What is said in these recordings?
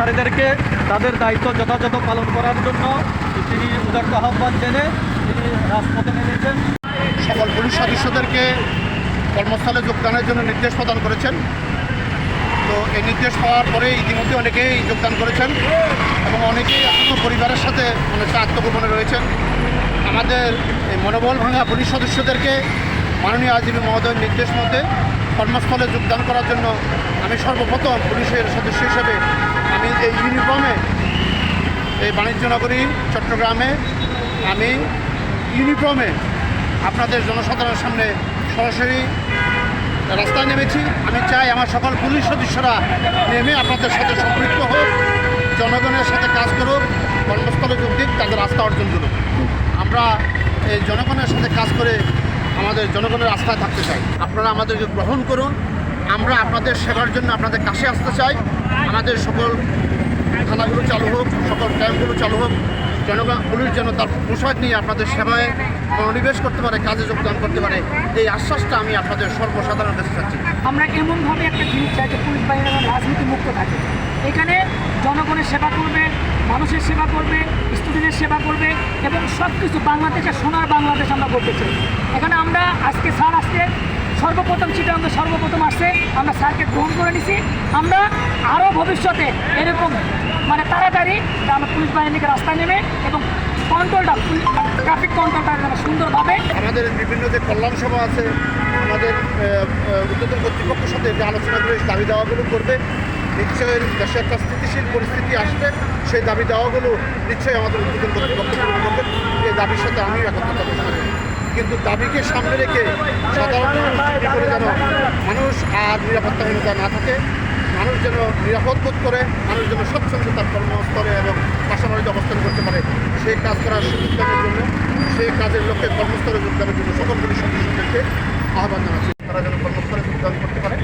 নারীদেরকে তাদের দায়িত্ব যথাযথ পালন করার জন্য তিনি উদার্ত আহ্বান জেনে তিনি রাজপথে নেমেছেন। সকল পুলিশ সদস্যদেরকে কর্মস্থলে যোগদানের জন্য নির্দেশ প্রদান করেছেন। তো এই নির্দেশ পাওয়ার পরে ইতিমধ্যে অনেকেই যোগদান করেছেন এবং অনেকেই এখনও পরিবারের সাথে অনেকটা আত্মগোপনে রয়েছেন। আমাদের এই মনোবল ভাঙা পুলিশ সদস্যদেরকে মাননীয় আজীবী মহোদয়ের নির্দেশ মতে কর্মস্থলে যোগদান করার জন্য আমি সর্বপ্রথম পুলিশের সদস্য হিসেবে আমি এই ইউনিফর্মে, এই বাণিজ্য নগরী, চট্টগ্রামে আমি ইউনিফর্মে আপনাদের জনসাধারণের সামনে সরাসরি রাস্তায় নেমেছি। আমি চাই আমার সকল পুলিশ সদস্যরা নেমে আপনাদের সাথে সম্পৃক্ত হোক, জনগণের সাথে কাজ করুক কর্মস্থলে যোগ দিক, তাদের রাস্তা অর্জন করুক। আমরা এই জনগণের সাথে কাজ করে আমাদের জনগণের আস্থায় থাকতে চাই। আপনারা আমাদেরকে গ্রহণ করুন। আমরা আপনাদের সেবার জন্য আপনাদের কাছে আসতে চাই। আমাদের সকল থানাগুলো চালু হোক, সকল ক্যাম্পগুলো চালু হোক, জনগণ, পুলিশ যেন তার পোশাক নিয়ে আপনাদের সেবায় মনোনিবেশ করতে পারে, কাজে যোগদান করতে পারে, এই আশ্বাসটা আমি আপনাদের সর্বসাধারণ কাছে চাচ্ছি। আমরা এমনভাবে একটা জিনিস চাই যে পুলিশ বাহিনী রাজনীতি মুক্ত থাকে। এখানে জনগণের সেবা করবে মানুষের সেবা করবে স্টুডেন্টের সেবা করবে এবং সব কিছু বাংলাদেশের সোনার বাংলাদেশ আমরা করতে চাই। এখানে আমরা আজকে স্যার আজকে সর্বপ্রথম চিটাঙ্গে সর্বপ্রথম আসছে আমরা স্যারকে গ্রহণ করে নিছি। আমরা আরও ভবিষ্যতে এরকম মানে তাড়াতাড়ি আমরা পুলিশ বাহিনীকে রাস্তায় নেমে এবং কন্ট্রোলটা ট্রাফিক কন্ট্রোলটা সুন্দরভাবে আমাদের বিভিন্ন যে কল্যাণ সভা আছে আমাদের আহ, কর্তৃপক্ষের সাথে যে আলোচনা করে দাবি দাওয়াগুলো করবে নিশ্চয়ই দেশে একটা স্থিতিশীল পরিস্থিতি আসবে, সেই দাবি দেওয়াগুলো নিশ্চয়ই আমাদের উদ্যোতন কর্তৃপক্ষ পূরণ করবে। এই দাবির সাথে আমিও একত্রতা ঘোষণা করি কিন্তু দাবিকে সামনে রেখে সাধারণ করে যেন মানুষ আর নিরাপত্তাহীনতা না থাকে, মানুষ যেন নিরাপদ বোধ করে, মানুষ যেন স্বচ্ছন্দে তার কর্মস্থলে এবং পাশাপাশি অবস্থান করতে পারে, সেই কাজ করার সুযোগ দেওয়ার জন্য, সেই কাজের লক্ষ্যে কর্মস্থলে যোগদানের জন্য সকল পুলিশ সদস্যদেরকে আহ্বান জানাচ্ছি। তারা যেন কর্মস্থলে যোগদান করতে পারে।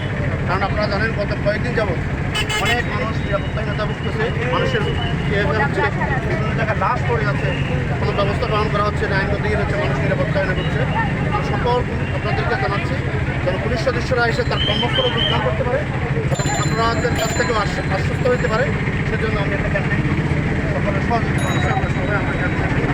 কারণ আপনারা জানেন, গত কয়েকদিন যাবৎ অনেক মানুষ নিরাপত্তাহীনতা ভুগতেছে মানুষের বিভিন্ন জায়গায় লাশ পড়ে যাচ্ছে। কোনো ব্যবস্থা গ্রহণ করা হচ্ছে না আইনগত দিকে হচ্ছে মানুষ নিরাপত্তাহীন করছে। সকল আপনাদেরকে জানাচ্ছি, যেন পুলিশ সদস্যরা এসে তার কর্মস্থলে যোগদান করতে পারে এবং আপনাদের কাছ থেকেও আশ্ব- আশ্বস্ত হতে পারে। সেজন্য আমি একটা ক্যাম্পেইন সকলের সহযোগিতা আমরা সবাই আমরা